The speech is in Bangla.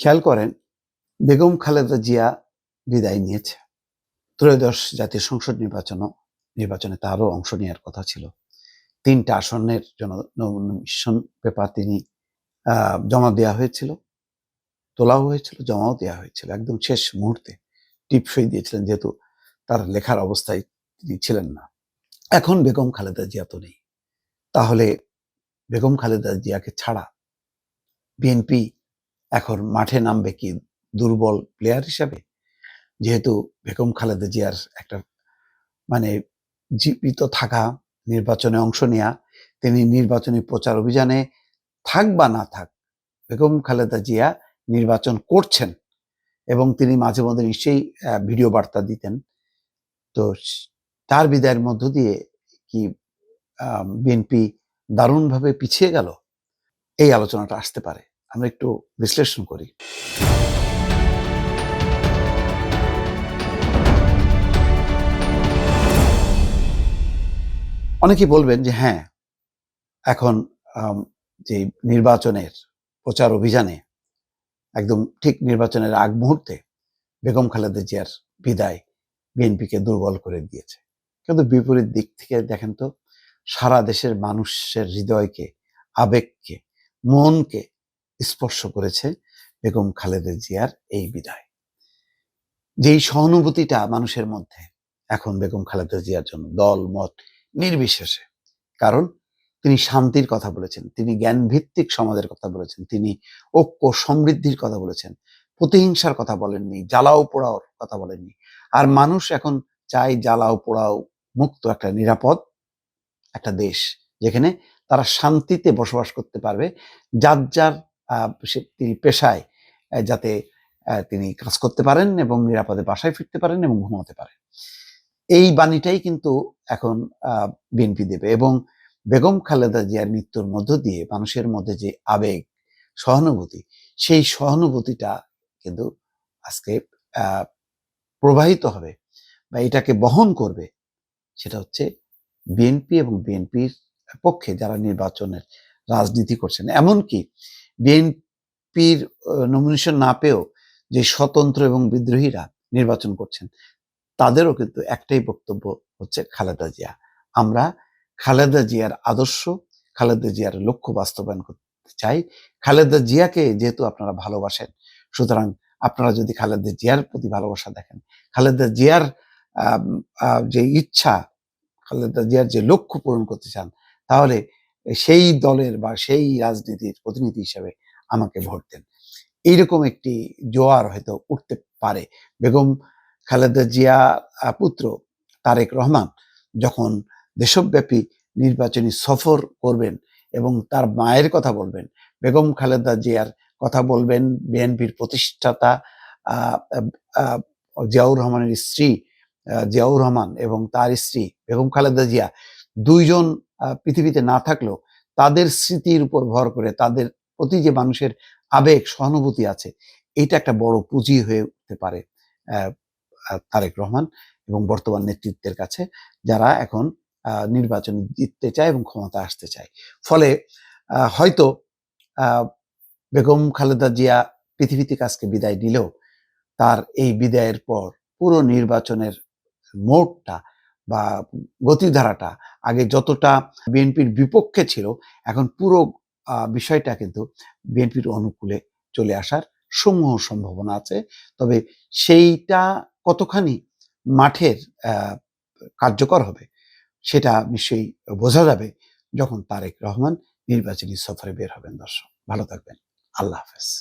খেয়াল করেন, বেগম খালেদা জিয়া বিদায় নিয়েছে। ত্রয়োদশ জাতীয় সংসদ নির্বাচনও, নির্বাচনে তারও অংশ নেওয়ার কথা ছিল। তিনটা আসনের জন্য নমিনেশন পেপার তিনি জমা দেওয়া হয়েছিল, তোলাও হয়েছিল, জমাও দেওয়া হয়েছিল, একদম শেষ মুহূর্তে টিপসই দিয়েছিলেন, যেহেতু তার লেখার অবস্থায় তিনি ছিলেন না। এখন বেগম খালেদা জিয়া তো নেই। তাহলে বেগম খালেদা জিয়াকে ছাড়া বিএনপি এখন মাঠে নামবে কি দুর্বল প্লেয়ার হিসাবে? যেহেতু বেগম খালেদা জিয়ার একটা মানে জীবিত থাকা নির্বাচনে অংশ নেয়া, তিনি নির্বাচনী প্রচার অভিযানে থাক বা না থাক, বেগম খালেদা জিয়া নির্বাচন করছেন এবং তিনি মাঝে মধ্যে নিশ্চয়ই ভিডিও বার্তা দিতেন। তো তার বিদায়ের মধ্য দিয়ে কি বিএনপি দারুণভাবে পিছিয়ে গেল? এই আলোচনাটা আসতে পারে। আমরা একটু বিশ্লেষণ করি। অনেকেই বলবেন যে হ্যাঁ এখন যে নির্বাচনের প্রচার অভিযানে, একদম ঠিক নির্বাচনের আগ মুহূর্তে বেগম খালেদা জিয়ার বিদায় বিএনপিকে দুর্বল করে দিয়েছে। কিন্তু বিপরীত দিক থেকে দেখেন তো, সারা দেশের মানুষের হৃদয়কে, আবেগকে, মনকে স্পর্শ করেছে বেগম খালেদা জিয়ার এই বিদায়। যেই সহানুভূতিটা মানুষের মধ্যে এখন বেগম খালেদা জিয়ার জন্য দল, মত নির্বিশেষে, কারণ তিনি শান্তির কথা বলেছেন, তিনি জ্ঞান ভিত্তিক সমাজের কথা বলেছেন, তিনি ঐক্য সমৃদ্ধির কথা বলেছেন, প্রতিহিংসার কথা বলেননি, জ্বালাও পোড়াওর কথা বলেননি। আর মানুষ এখন চায় জ্বালাও পোড়াও মুক্ত একটা নিরাপদ একটা দেশ, যেখানে তারা শান্তিতে বসবাস করতে পারবে, যার যার তিনি পেশায় যাতে তিনি কাজ করতে পারেন এবং নিরাপদে বাসায় ফিরতে পারেন এবং ঘুমাতে পারেন। এই বাণীটাই কিন্তু এখন বিএনপি দেবে এবং বেগম খালেদা জিয়ার মৃত্যুর মধ্য দিয়ে মানুষের মধ্যে যে আবেগ, সহানুভূতি, সেই সহানুভূতিটা কিন্তু আজকে প্রবাহিত হবে বা এটাকে বহন করবে সেটা হচ্ছে বিএনপি এবং বিএনপির পক্ষে যারা নির্বাচনের রাজনীতি করছেন। এমনকি বিএনপির নমিনেশন না পেয়েও যে স্বতন্ত্র এবং বিদ্রোহীরা নির্বাচন করছেন, তাদেরও কিন্তু একটাই বক্তব্য হচ্ছে খালেদা জিয়া। আমরা খালেদা জিয়ার আদর্শ, খালেদা জিয়ার লক্ষ্য বাস্তবায়ন করতে চাই। খালেদা জিয়াকে যেহেতু আপনারা ভালোবাসেন, সুতরাং আপনারা যদি খালেদা জিয়ার প্রতি ভালোবাসা দেখেন, খালেদা জিয়ার যে ইচ্ছা, খালেদা জিয়ার যে লক্ষ্য পূরণ করতে চান, তাহলে সেই দলের বা সেই রাজনীতির প্রতিনিধি হিসাবে আমাকে ভোট দেন। এইরকম একটি জোয়ার হয়তো উঠতে পারে। বেগম খালেদা জিয়া পুত্র তারেক রহমান যখন দেশব্যাপী নির্বাচনী সফর করবেন এবং তার মায়ের কথা বলবেন, বেগম খালেদা জিয়ার কথা বলবেন, বিএনপির প্রতিষ্ঠাতা জিয়াউর রহমানের স্ত্রী জিয়াউর রহমান এবং তার স্ত্রী বেগম খালেদা জিয়া, দুইজন পৃথিবীতে না থাকলেও তাদের স্মৃতির উপর ভর করে তাদের প্রতি যে মানুষের আবেগ, সহানুভূতি আছে, এটা একটা বড় পুঁজি হয়ে উঠতে পারে তারেক রহমান এবং বর্তমান নেতৃত্বের কাছে, যারা এখন নির্বাচনে জিততে চায় এবং ক্ষমতা আসতে চায়। ফলে হয়তো বেগম খালেদা জিয়া পৃথিবীতে কাজকে বিদায় নিলেও তার এই বিদায়ের পর পুরো নির্বাচনের মোড়টা বা গতিধারাটা আগে যতটা বিএনপির বিপক্ষে ছিল, এখন পুরো বিষয়টা কিন্তু বিএনপির অনুকূলে চলে আসার সমূহ সম্ভাবনা আছে। তবে সেইটা কতখানি মাঠের কার্যকর হবে সেটা নিশ্চয়ই বোঝা যাবে যখন তারেক রহমান নির্বাচনী সফরে বের হবেন দর্শক। ভালো থাকবেন। আল্লাহ হাফেজ।